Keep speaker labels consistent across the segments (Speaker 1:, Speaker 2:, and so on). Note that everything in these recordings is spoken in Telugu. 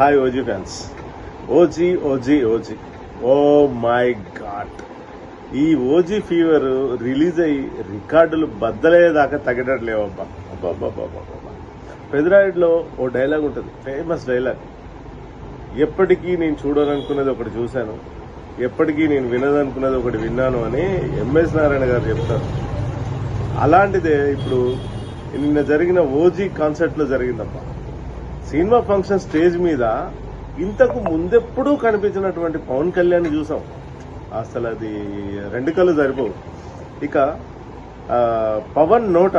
Speaker 1: Hi OG fans OG OG OG oh my God ఈ ఓజీ ఫీవర్ రిలీజ్ అయ్యి రికార్డులు బద్దలయ్యేదాకా తగ్గట్లేవబ్బా అబ్బాబ్బాబ్బాబ్బా పెదరాయిడ్లో ఓ డైలాగ్ ఉంటుంది. Famous dialogue. ఎప్పటికీ నేను చూడాలనుకున్నది ఒకటి చూశాను. ఎప్పటికీ నేను వినదనుకున్నది ఒకటి విన్నాను అని ఎంఎస్ నారాయణ గారు చెప్తారు. అలాంటిదే ఇప్పుడు నిన్న జరిగిన ఓజీ కాన్సర్ట్లో జరిగిందమ్మా జరిగిందబ్బా. సినిమా ఫంక్షన్ స్టేజ్ మీద ఇంతకు ముందెప్పుడూ కనిపించినటువంటి పవన్ కళ్యాణ్ చూసాం. అసలు అది రెండు కళ్ళు సరిపోవు. ఇక పవన్ నోట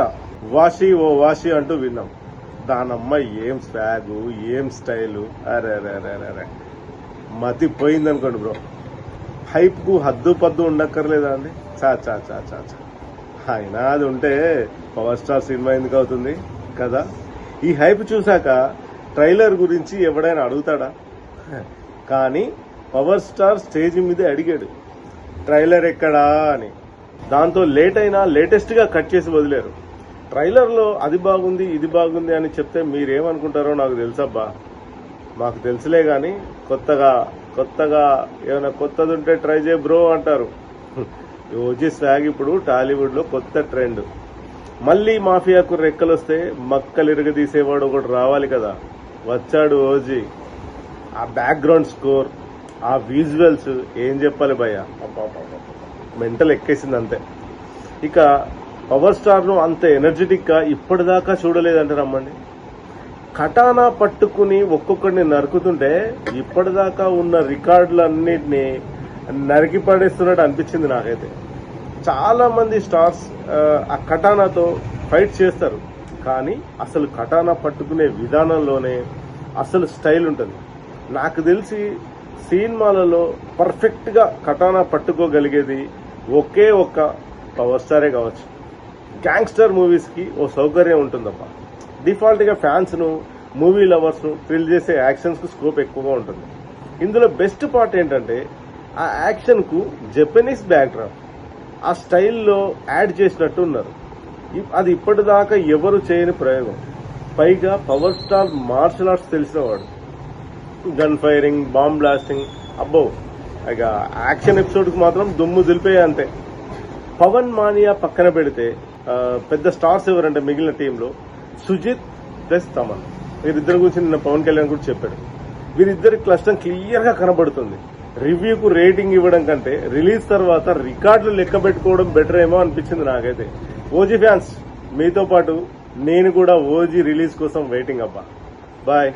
Speaker 1: వాషి ఓ వాషి అంటూ విన్నాం. దానమ్మ ఏం స్వాగు ఏం స్టైలు? అరే అరే అరే అరే అరే. మతి పోయిందనుకోండి బ్రో. హైప్కు హద్దు పద్దు ఉండక్కర్లేదా అండి? చా చా చా చా చా. అయినా అది ఉంటే పవర్ స్టార్ సినిమా ఎందుకు అవుతుంది? కదా? ఈ హైప్ చూశాక ట్రైలర్ గురించి ఎవడైనా అడుగుతాడా? కానీ పవర్ స్టార్ స్టేజ్ మీదే అడిగాడు ట్రైలర్ ఎక్కడా? అని. దాంతో లేట్ అయినా లేటెస్ట్గా కట్ చేసి వదిలేరు. ట్రైలర్లో అది బాగుంది ఇది బాగుంది అని చెప్తే మీరేమనుకుంటారో నాకు తెలుసబ్బా. మాకు తెలుసులే కానీ కొత్తగా కొత్తగా ఏమైనా కొత్తది ఉంటే ట్రై చేయ బ్రో అంటారు. ఓజీ స్వాగ్ ఇప్పుడు టాలీవుడ్లో కొత్త ట్రెండ్. మళ్ళీ మాఫియాకు రెక్కలు వస్తే మక్కలు ఇరగదీసేవాడు ఒకటి రావాలి కదా. వచ్చాడు ఓజీ. ఆ బ్యాక్గ్రౌండ్ స్కోర్ ఆ విజువల్స్ ఏం చెప్పాలి భయ్య? మెంటల్ ఎక్కేసింది అంతే. ఇక పవర్ స్టార్ను అంత ఎనర్జెటిక్గా ఇప్పటిదాకా చూడలేదంటే రమ్మండి. కటానా పట్టుకుని ఒక్కొక్కడిని నరుకుతుంటే ఇప్పటిదాకా ఉన్న రికార్డులన్నిటిని నరికి పడేస్తున్నట్టు అనిపించింది నాకైతే. చాలా మంది స్టార్స్ ఆ కటానాతో ఫైట్ చేస్తారు. కానీ అసలు కటానా పట్టుకునే విధానంలోనే అసలు స్టైల్ ఉంటుంది. నాకు తెలిసి సినిమాలలో పర్ఫెక్ట్గా కటానా పట్టుకోగలిగేది ఒకే ఒక్క పవర్ స్టారే కావచ్చు. గ్యాంగ్స్టర్ మూవీస్కి ఓ సౌకర్యం ఉంటుందబ్బా. డిఫాల్ట్గా ఫ్యాన్స్ను మూవీ లవర్స్ను థ్రిల్ చేసే యాక్షన్స్కు స్కోప్ ఎక్కువగా ఉంటుంది. ఇందులో బెస్ట్ పార్ట్ ఏంటంటే ఆ యాక్షన్కు జపనీస్ బ్యాక్డ్రాప్ ఆ స్టైల్లో యాడ్ చేసినట్టు ఉన్నారు. అది ఇప్పటిదాకా ఎవరు చేయని ప్రయోగం. పైగా పవర్ స్టార్ మార్షల్ ఆర్ట్స్ తెలిసినవాడు. గన్ ఫైరింగ్ బాంబ్ బ్లాస్టింగ్ అబ్బో ఇక యాక్షన్ ఎపిసోడ్కి మాత్రం దుమ్ము దులిపే అంతే. పవన్ మానియా పక్కన పెడితే పెద్ద స్టార్స్ ఎవరంటే మిగిలిన టీంలో సుజిత్ ప్లస్ తమన్. వీరిద్దరి గురించి నిన్న పవన్ కళ్యాణ్ కూడా చెప్పాడు. వీరిద్దరి క్లస్టర్ క్లియర్గా కనబడుతుంది. రివ్యూకు రేటింగ్ ఇవ్వడం కంటే రిలీజ్ తర్వాత రికార్డులు లెక్క పెట్టుకోవడం బెటర్ ఏమో అనిపించింది నాకైతే. ఓజీ ఫ్యాన్స్ మీతో పాటు నేను కూడా ఓజీ రిలీజ్ కోసం వెయిటింగ్ అబ్బా. బాయ్.